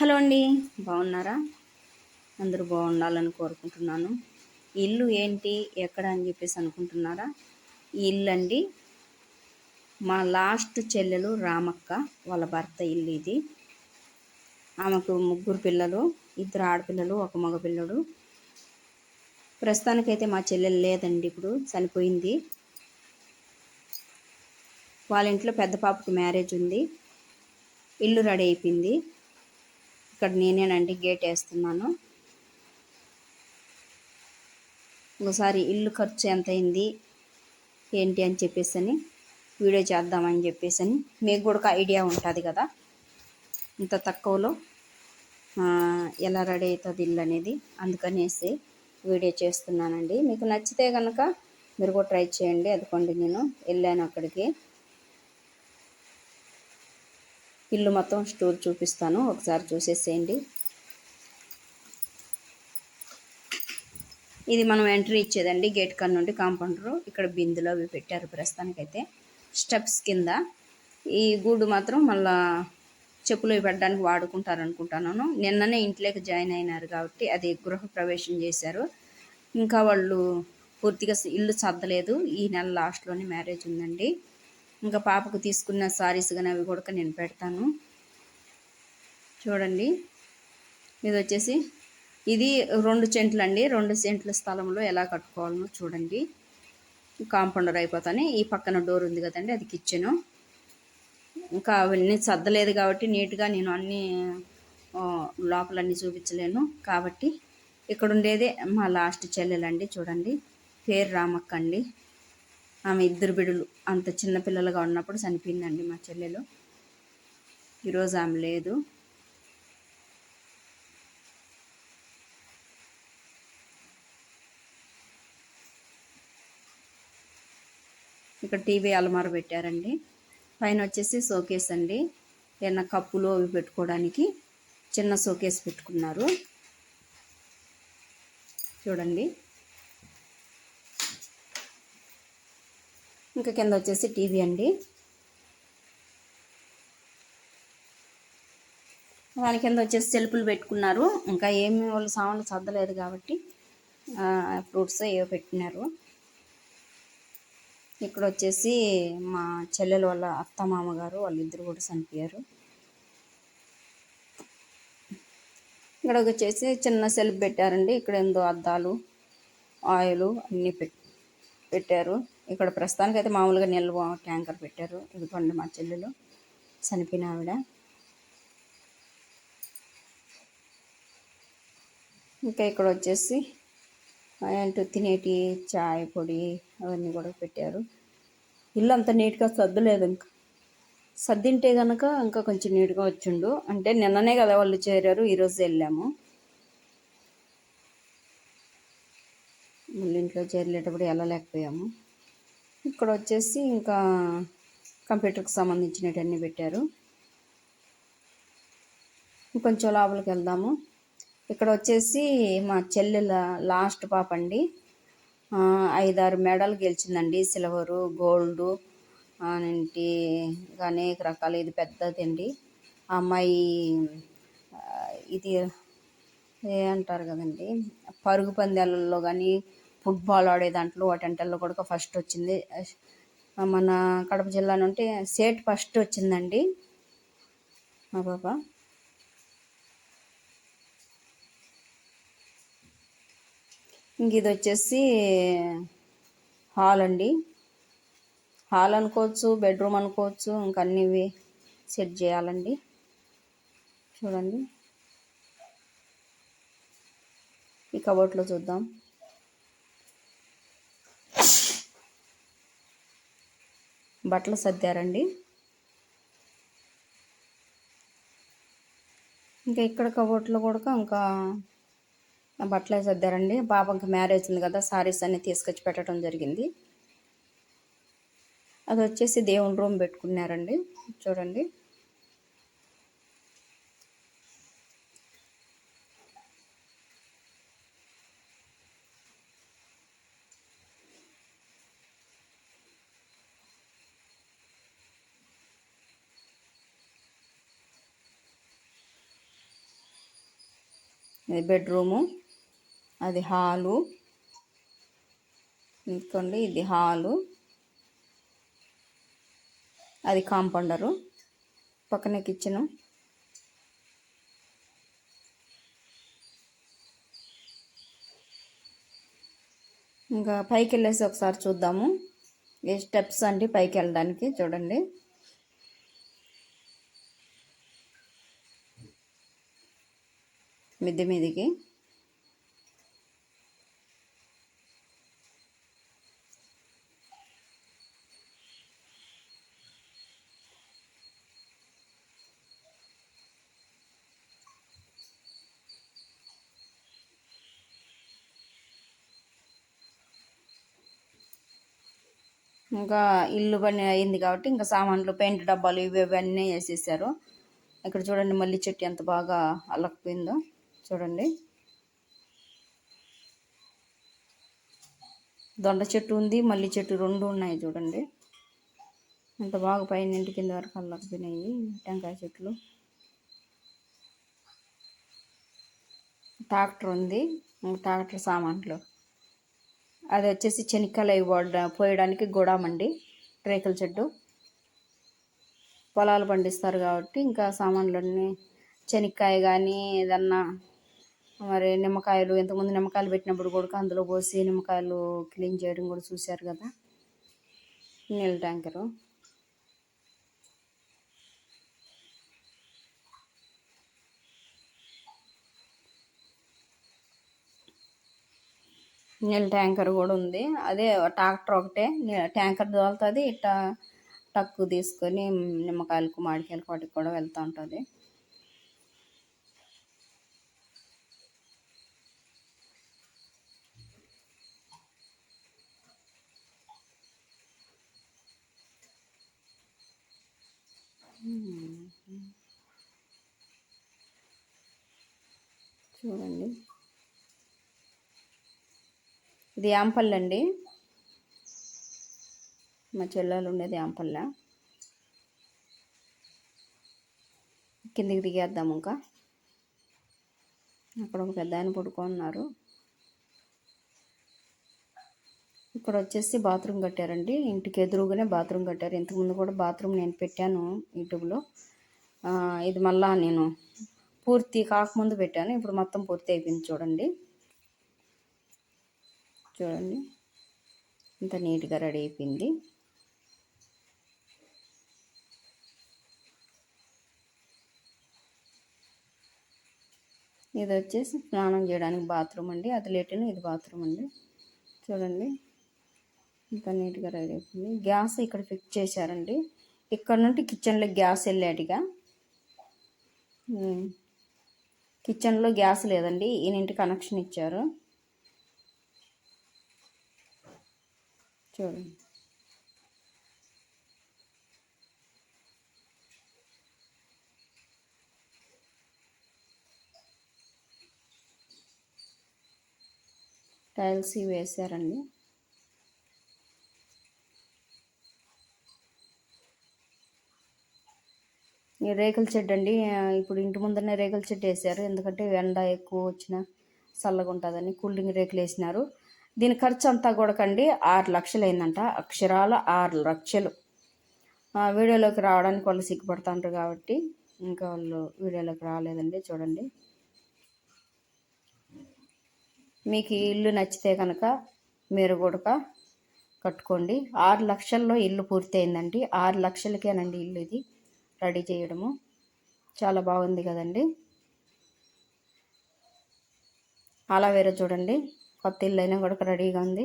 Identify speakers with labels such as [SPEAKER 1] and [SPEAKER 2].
[SPEAKER 1] Hello అండి. బాగున్నారా? అందరూ బాగుండాలని కోరుకుంటున్నాను. ఇల్లు ఏంటి ఎక్కడ అని చెప్పేసి అనుకుంటున్నారా? ఈ ఇల్లు అండి మా లాస్ట్ చెల్లెలు రామక్క వాళ్ళ భర్త ఇల్లు ఇది. ఆమెకు ముగ్గురు పిల్లలు ఇద్దరు ఆడపిల్లలు ఒక మగ పిల్లడు. ప్రస్తుతానికైతే మా చెల్లెలు లేదండి ఇప్పుడు చనిపోయింది. వాళ్ళ ఇంట్లో పెద్ద పాపకు మ్యారేజ్ ఉంది. ఇల్లు రెడీ అయిపోయింది. ఇక్కడ నేనేనండి గేట్ వేస్తున్నాను. ఒకసారి ఇల్లు ఖర్చు ఎంత అయింది ఏంటి అని చెప్పేసి అని వీడియో చేద్దామని చెప్పేసి అని మీకు కూడా ఒక ఐడియా ఉంటుంది కదా. ఇంత తక్కువలో ఎలా రెడీ అవుతుంది ఇల్లు అనేది అందుకనేసి వీడియో చేస్తున్నానండి. మీకు నచ్చితే కనుక మీరు కూడా ట్రై చేయండి. అదికోండి నేను వెళ్ళాను అక్కడికి. ఇల్లు మొత్తం స్టోర్ చూపిస్తాను. ఒకసారి చూసేసేయండి. ఇది మనం ఎంట్రీ ఇచ్చేదండి గేట్ కన్ నుండి కాంపౌండర్ ఇక్కడ బిందులో అవి పెట్టారు ప్రస్తుతానికైతే. స్టెప్స్ కింద. ఈ గూడు మాత్రం మళ్ళా చెప్పులు పెట్టడానికి వాడుకుంటారు అనుకుంటున్నాను నిన్ననే ఇంట్లోకి జాయిన్ అయినారు కాబట్టి అది గృహ ప్రవేశం చేశారు. ఇంకా వాళ్ళు పూర్తిగా ఇల్లు సర్దలేదు. ఈ నెల లాస్ట్లోనే మ్యారేజ్ ఉందండి. ఇంకా పాపకు తీసుకున్న సారీస్ కానీ అవి కూడా నేను పెడతాను. చూడండి. ఇది వచ్చేసి ఇది రెండు సెంట్లు అండి. రెండు సెంట్ల స్థలంలో ఎలా కట్టుకోవాలనో చూడండి. కాంపౌండర్ అయిపోతాను. ఈ పక్కన డోర్ ఉంది కదండి అది కిచెను. ఇంకా అవన్నీ సర్దలేదు కాబట్టి నీట్గా నేను అన్నీ లోపలన్నీ చూపించలేను. కాబట్టి ఇక్కడ ఉండేదే మా లాస్ట్ చెల్లెలండి చూడండి. పేరు రామక్క అండి. ఆమె ఇద్దరు బిడ్డలు అంత చిన్నపిల్లలుగా ఉన్నప్పుడు చనిపోయిందండి మా చెల్లెలు. ఈరోజు ఆమె లేదు. ఇక్కడ టీవీ అలమార పెట్టారండి. పైన వచ్చేసి షోకేస్ అండి. ఏమైనా కప్పులు అవి పెట్టుకోవడానికి చిన్న షోకేస్ పెట్టుకున్నారు. చూడండి. ఇంకా కింద వచ్చేసి టీవీ అండి. దాని కింద వచ్చేసి సెల్పులు పెట్టుకున్నారు. ఇంకా ఏమి వాళ్ళు సామాన్లు సర్దలేదు కాబట్టి ఫ్రూట్స్ ఏవో పెట్టినారు. ఇక్కడ వచ్చేసి మా చెల్లెల వాళ్ళ అత్త మామగారు వాళ్ళిద్దరు కూడా చనిపోయారు. ఇక్కడ వచ్చేసి చిన్న సెల్ఫ్ పెట్టారండి. ఇక్కడ ఎందో అద్దాలు ఆయిల్ అన్నీ పెట్టారు. ఇక్కడ ప్రస్తుతానికి అయితే మామూలుగా నిల్వ ట్యాంకర్ పెట్టారు. ఇదిగోండి మా చెల్లెలు చనిపోయిన ఆవిడ. ఇంకా ఇక్కడ వచ్చేసి అంటూ తినేటి చాయ్ పొడి అవన్నీ కూడా పెట్టారు. ఇల్లు అంత నీట్గా సర్దులేదు ఇంకా. సర్దింటే కనుక ఇంకా కొంచెం నీట్గా వచ్చిండు. అంటే నిన్ననే కదా వాళ్ళు చేరారు ఈరోజు వెళ్ళాము. మళ్ళీ ఇంట్లో చేరలేటప్పుడు వెళ్ళలేకపోయాము. ఇక్కడ వచ్చేసి ఇంకా కంప్యూటర్కి సంబంధించినవన్నీ పెట్టారు. కొంచెం లోపలికి వెళ్దాము ఇక్కడ వచ్చేసి మా చెల్లెల లాస్ట్ పాప అండి ఐదారు మెడల్ గెలిచిందండి. సిల్వరు గోల్డ్ ఏంటి అనేక రకాలు. ఇది పెద్దది అండి అమ్మాయి ఇది ఏ అంటారు కదండి? పరుగు పందాలలో కానీ ఫుట్బాల్ ఆడే దాంట్లో వాటంటల్లో కూడా ఫస్ట్ వచ్చింది. మన కడప జిల్లా నుండి సేట్ ఫస్ట్ వచ్చిందండి. మా పాప. ఇంక ఇది వచ్చేసి హాల్ అండి. హాల్ అనుకోవచ్చు బెడ్రూమ్ అనుకోవచ్చు ఇంకా అన్నీ సెట్ చేయాలండి. చూడండి. ఈ కబోర్డ్లో చూద్దాం. బట్టలు సర్దారండి. ఇంకా ఇక్కడ కబోర్డ్లో కూడా ఇంకా బట్టలు సర్దారండి. బాబాకి మ్యారేజ్ ఉంది కదా సారీస్ అన్నీ తీసుకొచ్చి పెట్టడం జరిగింది. అది వచ్చేసి దేవుని రూమ్ పెట్టుకున్నారండి. చూడండి. ఇది బెడ్రూము అది హాలు. ఇంకోండి ఇది హాలు. అది కాంపౌండరు పక్కనే కిచెను. ఇంకా పైకి వెళ్ళేసి ఒకసారి చూద్దాము. ఏ స్టెప్స్ అండి పైకి వెళ్ళడానికి చూడండి. మిద్దె మీదికి. ఇంకా ఇల్లు పని అయింది కాబట్టి ఇంకా సామాన్లు పెయింట్ డబ్బాలు ఇవి ఇవన్నీ వేసేసారు. ఇక్కడ చూడండి మల్లి చెట్టు ఎంత బాగా అల్లకపోయిందో చూడండి. దొండ చెట్టు ఉంది మల్లి చెట్టు రెండు ఉన్నాయి చూడండి. ఎంత బాగా పైన ఇంటి కింద వరకు అల్లకపోయినాయి టెంకాయ చెట్లు. ట్రాక్టర్ ఉంది ట్రాక్టర్ సామాన్లు. అది వచ్చేసి చెనిక్కాయలు అవి పోయడానికి గుడామండి రేకుల చెట్టు. పొలాలు పండిస్తారు కాబట్టి ఇంకా సామాన్లన్నీ చెనిక్కాయ కానీ ఏదన్నా మరి నిమ్మకాయలు ఇంతకుముందు నిమ్మకాయలు పెట్టినప్పుడు కూడా అందులో పోసి నిమ్మకాయలు క్లీన్ చేయడం కూడా చూశారు కదా. నీళ్ళ ట్యాంకరు. నీళ్ళ ట్యాంకర్ కూడా ఉంది. అదే ట్రాక్టర్ ఒకటే ట్యాంకర్ దోలుతుంది ఇట్లా టక్కు తీసుకొని నిమ్మకాయలకు మామిడికాయలకు వాటికి కూడా వెళ్తూ ఉంటుంది. చూడండి. ఇది యాంపల్ అండి. మా చెల్లెలు ఉండేది యాంపల్ల కిందికి దిగేద్దాం ఇంకా. అక్కడ ఒక పెద్ద ఆయన పడుకున్నారు ఇక్కడ వచ్చేసి బాత్రూమ్ కట్టారండి. ఇంటికి ఎదురుగానే బాత్రూమ్ కట్టారు. ఇంతకుముందు కూడా బాత్రూమ్ నేను పెట్టాను యూట్యూబ్లో. ఇది మళ్ళా నేను పూర్తి కాకముందు పెట్టాను. ఇప్పుడు మొత్తం పూర్తి అయిపోయింది చూడండి. చూడండి. ఇంత నీట్గా రెడీ అయిపోయింది. ఇది వచ్చేసి స్నానం చేయడానికి బాత్రూమ్ అండి. అది లేటిన్ ఇది బాత్రూమ్ అండి. చూడండి. ఇంత నీట్గా రెడీ అయిపోయింది. గ్యాస్ ఇక్కడ ఫిక్స్ చేశారండి. ఇక్కడ నుండి కిచెన్లో గ్యాస్ వెళ్ళాడుగా. కిచెన్లో గ్యాస్ లేదండి ఈయనింటి కనెక్షన్ ఇచ్చారు. చూడండి. టైల్స్ వేశారండి. రేకుల షెడ్ అండి. ఇప్పుడు ఇంటి ముందరనే రేకుల చెడ్డ వేసారు. ఎందుకంటే ఎండ ఎక్కువ వచ్చిన చల్లగా ఉంటుందని కూలింగ్ రేకులు వేసినారు. దీని ఖర్చు అంతా కూడా ఆరు లక్షలు అయిందంట. అక్షరాల ఆరు లక్షలు. వీడియోలోకి రావడానికి వాళ్ళు సిగ్గుపడుతుంటారు కాబట్టి ఇంకా వాళ్ళు వీడియోలోకి రాలేదండి. చూడండి. మీకు ఈ ఇల్లు నచ్చితే కనుక మీరు కూడా కట్టుకోండి. ఆరు లక్షల్లో ఇల్లు పూర్తి అయిందండి ఆరు లక్షలకేనండి ఇల్లు ఇది. రెడీ చేయడము. చాలా బాగుంది కదండి. అలా వేరే చూడండి. కొత్త ఇల్లు అయినా కూడా రెడీగా ఉంది.